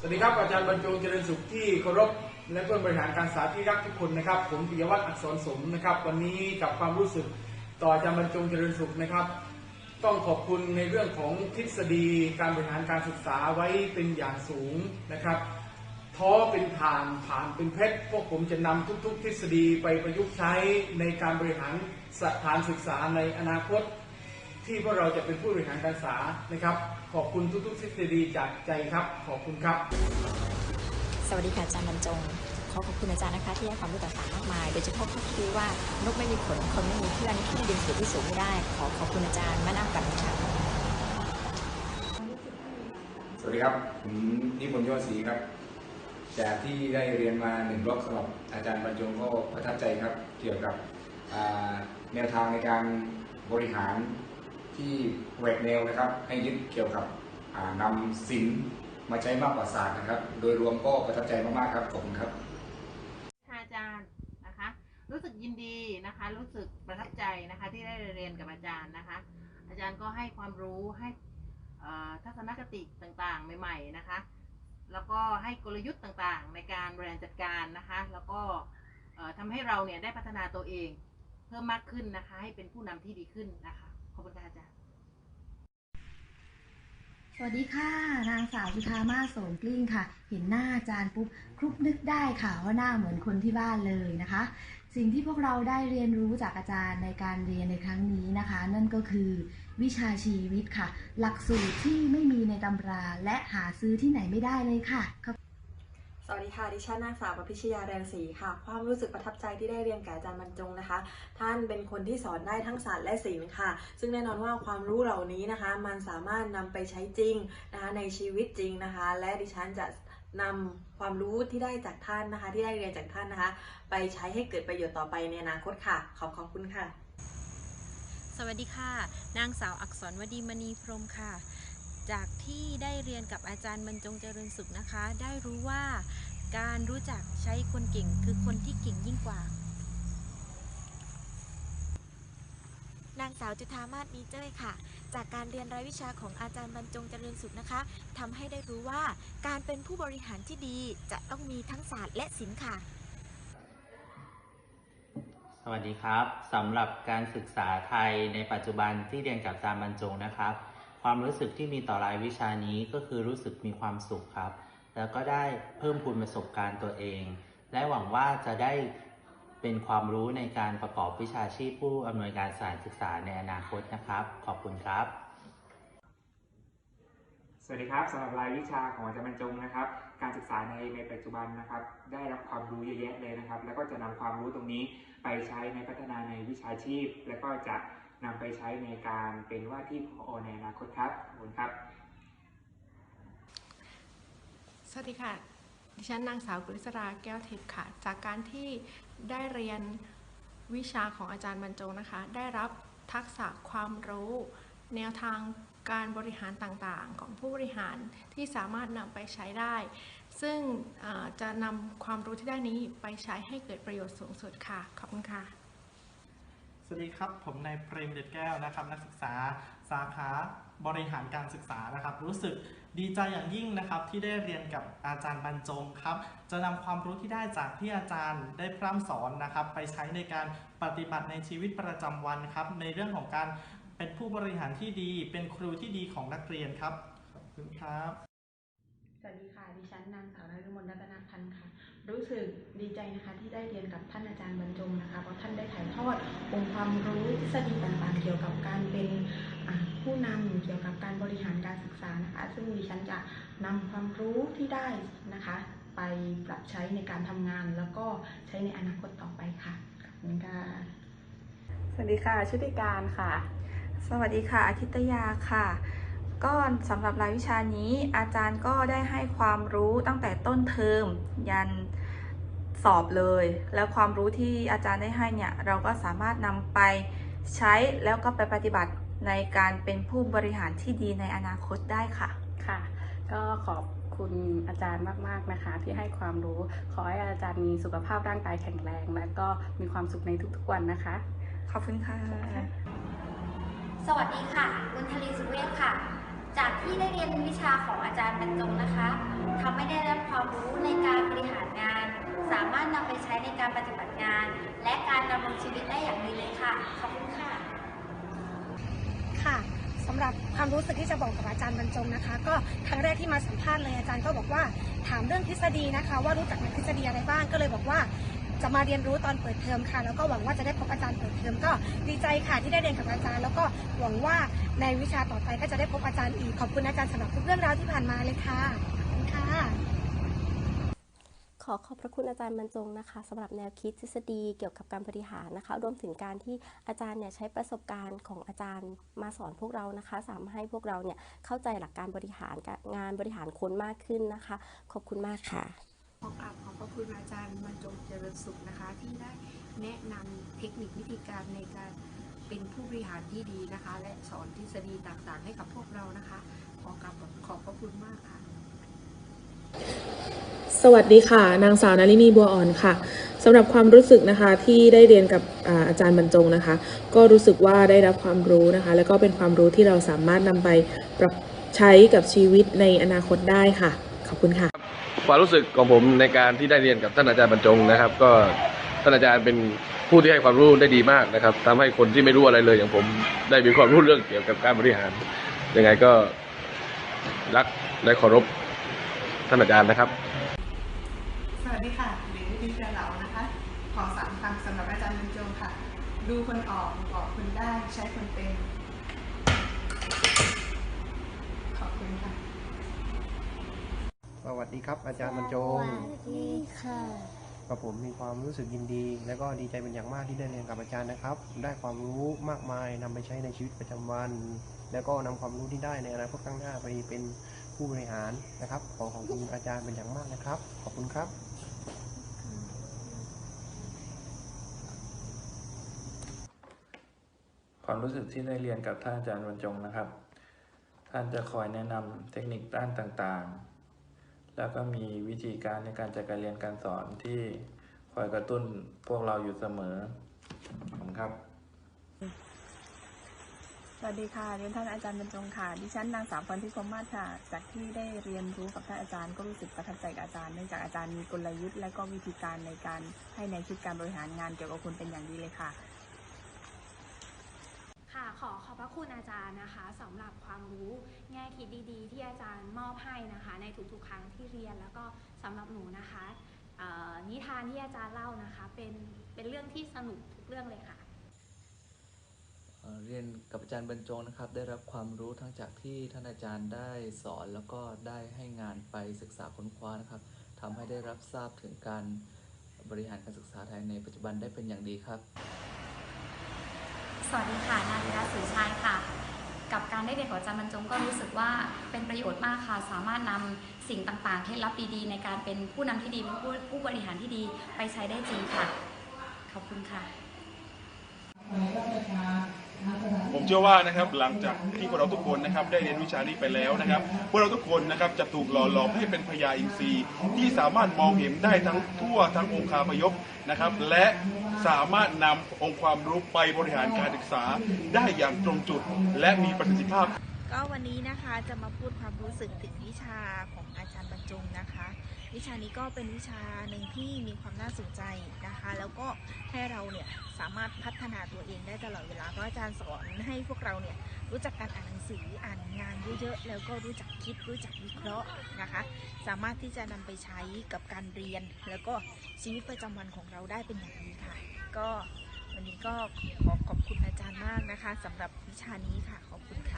สวัสดีครับ อาจารย์บรรจงเจริญสุขที่เคารพและเพื่อนบริหารการศึกษาที่รักทุกคนนะครับ ผมปิยวัฒน์อักษรสมนะครับ วันนี้กับความรู้สึกต่ออาจารย์บรรจงเจริญสุขนะครับ ต้องขอบคุณในเรื่องของทฤษฎีการบริหารการศึกษาไว้เป็นอย่างสูงนะครับท้อเป็นผ่านผ่านเป็นเพชรพวกผมจะนำทุก ๆ ทฤษฎีไปประยุกต์ใช้ในการบริหารสถานศึกษาในอนาคต ที่พวกเราจะเป็นผู้บริหารการศึกษานะครับ ขอบคุณทุกๆทฤษฎีจากใจครับ ขอบคุณครับ สวัสดีค่ะอาจารย์บรรจง ขอขอบคุณอาจารย์นะคะ ที่ให้ความรู้ต่างๆมากมาย โดยเฉพาะข้อคิดว่านกไม่มีขนคนไม่มีเพื่อนที่ดึงสูงที่สูงไม่ได้ ขอขอบคุณอาจารย์มานั่งกับค่ะสวัสดีครับ ผมนิพนธ์ยอดศรีครับ จากที่ได้เรียนมาหนึ่งบล็อกสำหรับอาจารย์บรรจงก็ประทับใจครับ เกี่ยวกับอ่าแนวทางในการบริหาร ที่แหวกแนวนะครับ ให้ยึดเกี่ยวกับอ่านำศิลป์มาใช้มากกว่าศาสตร์นะครับ โดยรวมก็ประทับใจมากๆครับขอบคุณครับอาจารย์นะคะ รู้สึกยินดีนะคะ รู้สึกประทับใจนะคะที่ได้เรียนกับอาจารย์นะคะ อาจารย์ก็ให้ความรู้ให้ทัศนคติต่างๆ ใหม่ ๆนะคะ แล้วก็ให้กลยุทธ์ต่างๆ ในการบริหารจัดการนะคะ แล้วก็เอ่อทำให้เราเนี่ยได้พัฒนาตัวเอง เพิ่มมากขึ้นนะคะ ให้เป็นผู้นำที่ดีขึ้นนะคะ อบคุณค่ะอาจารย์ สวัสดีค่ะ นางสาวจุธามาสโสมกลิ้งค่ะ เห็นหน้าอาจารย์ปุ๊บคลุกนึกได้ค่ะว่าหน้าเหมือนคนที่บ้านเลยนะคะ สิ่งที่พวกเราได้เรียนรู้จากอาจารย์ในการเรียนในครั้งนี้นะคะ นั่นก็คือวิชาชีวิตค่ะ หลักสูตรที่ไม่มีในตำราและหาซื้อที่ไหนไม่ได้เลยค่ะ สวัสดีค่ะ ดิฉันนางสาวประพิชยาแดงศรีค่ะ ความรู้สึกประทับใจที่ได้เรียนกับอาจารย์บรรจงนะคะ ท่านเป็นคนที่สอนได้ทั้งศาสตร์และศิลป์ค่ะ ซึ่งแน่นอนว่าความรู้เหล่านี้นะคะ มันสามารถนำไปใช้จริงนะคะในชีวิตจริงนะคะ และดิฉันจะนำความรู้ที่ได้จากท่านนะคะ ที่ได้เรียนจากท่านนะคะ ไปใช้ให้เกิดประโยชน์ต่อไปในอนาคตค่ะ ขอบขอบคุณค่ะ สวัสดีค่ะ นางสาวอักษรวดีมณีพรมค่ะ จากที่ได้เรียนกับอาจารย์บรรจงเจริญสุขนะคะ ได้รู้ว่าการรู้จักใช้คนเก่งคือคนที่เก่งยิ่งกว่า นางสาวจุธามาศมีเจ้ยค่ะ จากการเรียนรายวิชาของอาจารย์บรรจงเจริญสุขนะคะทำให้ได้รู้ว่าการเป็นผู้บริหารที่ดีจะต้องมีทั้งศาสตร์และศิลป์ค่ะ สวัสดีครับสำหรับการศึกษาไทยในปัจจุบันที่เรียนกับอาจารย์บรรจงนะครับ ความรู้สึกที่มีต่อรายวิชานี้ก็คือรู้สึกมีความสุขครับ แล้วก็ได้เพิ่มพูนประสบการณ์ตัวเอง และหวังว่าจะได้เป็นความรู้ในการประกอบวิชาชีพผู้อำนวยการสถานศึกษาในอนาคตนะครับ ขอบคุณครับ สวัสดีครับสำหรับรายวิชาของอาจารย์บรรจงนะครับ การศึกษาในในปัจจุบันนะครับ ได้รับความรู้เยอะแยะเลยนะครับ แล้วก็จะนำความรู้ตรงนี้ไปใช้ในพัฒนาในวิชาชีพ แล้วก็จะ นำไปใช้ในการเป็นว่าที่ผอในอนาคตครับขอบคุณครับ สวัสดีค่ะ ดิฉันนางสาวกฤษราแก้วทิพย์ค่ะ จากการที่ได้เรียนวิชาของอาจารย์บรรจงนะคะ ได้รับทักษะความรู้ แนวทางการบริหารต่างๆ ของผู้บริหารที่สามารถนำไปใช้ได้ ซึ่งจะนำความรู้ที่ได้นี้ไปใช้ให้เกิดประโยชน์สูงสุดค่ะ ขอบคุณค่ะ สวัสดีครับ ผมนายเปรมเด็ดแก้วนะครับ นักศึกษาสาขาบริหารการศึกษานะครับ รู้สึกดีใจอย่างยิ่งนะครับ ที่ได้เรียนกับอาจารย์บรรจงครับ จะนำความรู้ที่ได้จากที่อาจารย์ได้พร่ำสอนนะครับ ไปใช้ในการปฏิบัติในชีวิตประจำวันครับ ในเรื่องของการเป็นผู้บริหารที่ดี เป็นครูที่ดีของนักเรียนครับขอบคุณครับ สวัสดีค่ะดิฉันนางสาวนฤมลรัตนพันธ์ค่ะ รู้สึกดีใจนะคะที่ได้เรียนกับท่านอาจารย์บรรจงนะคะเพราะท่านได้ถ่ายทอดองค์ความรู้ทฤษฎีต่างๆ เกี่ยวกับการเป็นผู้นำเกี่ยวกับการบริหารการศึกษานะคะซึ่งดิฉันจะนำความรู้ที่ได้นะคะ ไปปรับใช้ในการทำงาน แล้วก็ใช้ในอนาคตต่อไปค่ะขอบคุณค่ะสวัสดีค่ะชุติการค่ะ สวัสดีค่ะอาทิตยาค่ะก็สำหรับรายวิชานี้อาจารย์ก็ได้ให้ความรู้ตั้งแต่ต้นเทอมยัน สอบเลย แล้วความรู้ที่อาจารย์ได้ให้เนี่ยเราก็สามารถนำไปใช้แล้วก็ไปปฏิบัติในการเป็นผู้บริหารที่ดีในอนาคตได้ค่ะค่ะ ก็ขอบคุณอาจารย์มากๆนะคะ ที่ให้ความรู้ขอให้อาจารย์มีสุขภาพร่างกายแข็งแรง และก็มีความสุขในทุกๆวันนะคะ ขอบคุณค่ะ สวัสดีค่ะบุญทลีสุเวศค่ะ จากที่ได้เรียนวิชาของอาจารย์บรรจงนะคะทำให้ได้รับความรู้ในการบริหารงาน สามารถนำไปใช้ในการปฏิบัติงาน และการดำรงชีวิตได้อย่างดีเลยค่ะ ขอบคุณค่ะ ค่ะสำหรับความรู้สึกที่จะบอกกับอาจารย์บรรจงนะคะ ก็ครั้งแรกที่มาสัมภาษณ์เลยอาจารย์ก็บอกว่าถามเรื่องทฤษฎีนะคะ ว่ารู้จักในทฤษฎีอะไรบ้างก็เลยบอกว่าจะมาเรียนรู้ตอนเปิดเทอมค่ะ แล้วก็หวังว่าจะได้พบอาจารย์เปิดเทอมก็ดีใจค่ะที่ได้เรียนกับอาจารย์ แล้วก็หวังว่าในวิชาต่อไปก็จะได้พบอาจารย์อีกขอบคุณอาจารย์สำหรับทุกเรื่องราวที่ผ่านมาเลยค่ะ อขอขอบพระคุณอาจารย์บรรจงนะคะสำหรับแนวคิดทฤษฎีเกี่ยวกับการบริหารนะคะ รวมถึงการที่อาจารย์เนี่ยใช้ประสบการณ์ของอาจารย์มาสอนพวกเรานะคะสามารถให้พวกเราเนี่ยเข้าใจหลักการบริหารงานบริหารคนมากขึ้นนะคะ ขอบคุณมากค่ะขอกราบขอบพระคุณอาจารย์บรรจงเจริญสุขนะคะ ที่ได้แนะนำเทคนิควิธีการในการเป็นผู้บริหารที่ดีนะคะ และสอนทฤษฎีต่างๆ ให้กับพวกเรานะคะ ขอกราบขอบพระคุณมากค่ะ สวัสดีค่ะ นางสาวนารินีบัวอ่อนค่ะสำหรับความรู้สึกนะคะที่ได้เรียนกับอาจารย์บรรจงนะคะ ก็รู้สึกว่าได้รับความรู้นะคะ แล้วก็เป็นความรู้ที่เราสามารถนำไปปรับใช้กับชีวิตในอนาคตได้ค่ะ ขอบคุณค่ะ ความรู้สึกของผมในการที่ได้เรียนกับท่านอาจารย์บรรจงนะครับ ก็ท่านอาจารย์เป็นผู้ที่ให้ความรู้ได้ดีมากนะครับทำให้คนที่ไม่รู้อะไรเลยอย่างผมได้มีความรู้เรื่องเกี่ยวกับการบริหารยังไงก็รักและเคารพท่านอาจารย์นะครับ วัสดีค่ะหลิวดิเจเหลานะคะ ขอสามคำสำหรับอาจารย์บรรจงค่ะ ดูคนออกบอกคนได้ใช้คนเป็น ขอบคุณค่ะ สวัสดีครับ อาจารย์บรรจงดีค่ะกับผมมีความรู้สึกยินดี และก็ดีใจเป็นอย่างมากที่ได้เรียนกับอาจารย์นะครับ ได้ความรู้มากมายนำไปใช้ในชีวิตประจำวัน แล้วก็นำความรู้ที่ได้ในอนาคตข้างหน้าไปเป็นผู้บริหารนะครับ ขอขอบคุณอาจารย์เป็นอย่างมากนะครับ ขอบคุณครับ ความรู้สึกที่ได้เรียนกับท่านอาจารย์บรรจงนะครับ ท่านจะคอยแนะนำเทคนิคด้านต่างๆ แล้วก็มีวิธีการในการจัดการเรียนการสอนที่คอยกระตุ้นพวกเราอยู่เสมอผมครับ สวัสดีค่ะเรียนท่านอาจารย์บรรจงค่ะดิฉันนางสาวพรทิพย์พรหมมาศค่ะ จากที่ได้เรียนรู้กับท่านอาจารย์ก็รู้สึกประทับใจกับอาจารย์เนื่องจากอาจารย์มีกลยุทธ์และก็วิธีการในการให้ในวคิดการบริหารงานเกี่ยวกับคนเป็นอย่างดีเลยค่ะ ค่ะขอขอบพระคุณอาจารย์นะคะสำหรับความรู้แง่คิดดีๆ ที่อาจารย์มอบให้นะคะ ในทุกๆครั้งที่เรียนแล้วก็สำหรับหนูนะคะนิทานที่อาจารย์เล่านะคะเป็นเป็นเรื่องที่สนุกทุกเรื่องเลยค่ะเอ่อเรียนกับอาจารย์บรรจงนะครับ ได้รับความรู้ทั้งจากที่ท่านอาจารย์ได้สอนแล้วก็ได้ให้งานไปศึกษาค้นคว้านะครับทำให้ได้รับทราบถึงการบริหารการศึกษาไทยในปัจจุบันได้เป็นอย่างดีครับ สวัสดีค่ะ นาธิรัตศรีชัยค่ะ กับการได้เรียนของอาจารย์บรรจงก็รู้สึกว่าเป็นประโยชน์มากค่ะ สามารถนำสิ่งต่างๆ เคล็ดลับดีๆ ในการเป็นผู้นำที่ดีเป็นผู้ผู้บริหารที่ดีไปใช้ได้จริงค่ะ ขอบคุณค่ะ ผมเชื่อว่านะครับหลังจากที่พวกเราทุกคนนะครับได้เรียนวิชานี้ไปแล้วนะครับพวกเราทุกคนนะครับจะถูกหล่อหลอมให้เป็นพญาอินทรีย์ที่สามารถมองเห็นได้ทั้งทั่วทั้งองค์คาพยพนะครับ และสามารถนำองค์ความรู้ไปบริหารการศึกษาได้อย่างตรงจุด และมีประสิทธิภาพ ก็วันนี้นะคะจะมาพูดความรู้สึกถึงวิชาของอาจารย์บรรจงนะคะ วิชานี้ก็เป็นวิชาหนึ่งที่มีความน่าสนใจนะคะ แล้วก็ให้เราเนี่ยสามารถพัฒนาตัวเองได้ตลอดเวลาเพราะอาจารย์สอนให้พวกเราเนี่ยรู้จักการอ่านหนังสืออ่านงานเยอะๆแล้วก็รู้จักคิดรู้จักวิเคราะห์นะคะ สามารถที่จะนำไปใช้กับการเรียน แล้วก็ชีวิตประจำวันของเราได้เป็นอย่างดีค่ะ ก็วันนี้ก็ขอขอบคุณอาจารย์มากนะคะสำหรับวิชานี้ค่ะขอบคุณค่ะ